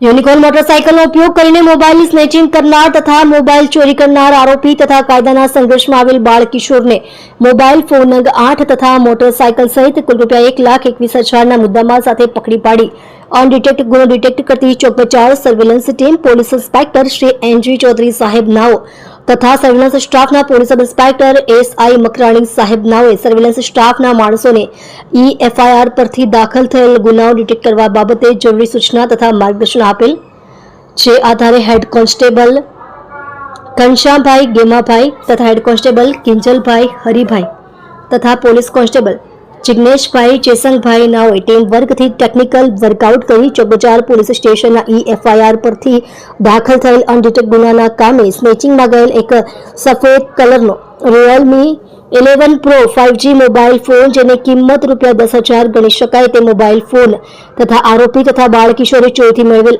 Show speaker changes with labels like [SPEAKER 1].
[SPEAKER 1] Unicorn મોટરસાયકલનો ઉપયોગ કરીને mobile snatching કરનાર તથા મોબાઈલ ચોરી કરનાર આરોપી તથા કાયદાના સંઘર્ષમાં આવેલ બાળ કિશોરને મોબાઈલ ફોન અંગ આઠ તથા મોટરસાયકલ સહિત કુલ રૂપિયા એક લાખ એકવીસ હજારના મુદ્દામાલ સાથે પકડી પાડી. અનડિટેક્ટ ગુનો ડિટેક્ટ કરતી ચોકચાર surveillance team police inspector Shri N G Chaudhary સાહેબ નાઓ તથા સર્વેલન્સ સ્ટાફના police sub inspector S I Makrani સાહેબ નાઓએ સર્વેલન્સ સ્ટાફના માણસોને ઈ એફઆઈઆર પરથી દાખલ થયેલ ગુનાઓ ડિટેક્ટ કરવા બાબતે જરૂરી સૂચના તથા માર્ગદર્શન આપેલ જે આધારે હેડ કોન્સ્ટેબલ ઘનશ્યામભાઈ ગેમાભાઈ તથા હેડ કોન્સ્ટેબલ કિંજલભાઈ હરિભાઈ તથા પોલીસ કોન્સ્ટેબલ જિગ્નેશભાઈ ચેસંગભાઈ નાઓએ ટીમ વર્ગથી ટેકનિકલ વર્કઆઉટ કરી ચોકબજાર પોલીસ સ્ટેશનના ઈ પરથી દાખલ થયેલ અનડિટેક ગુનાના કામે સ્નેચિંગમાં ગયેલ એક સફેદ કલરનો Realme eleven pro five G mobile phone, જેની કિંમત રૂપિયા દસ હજાર ગણી શકાય તે મોબાઈલ ફોન તથા આરોપી તથા બાળકિશોરે ચોરીથી મેળવેલ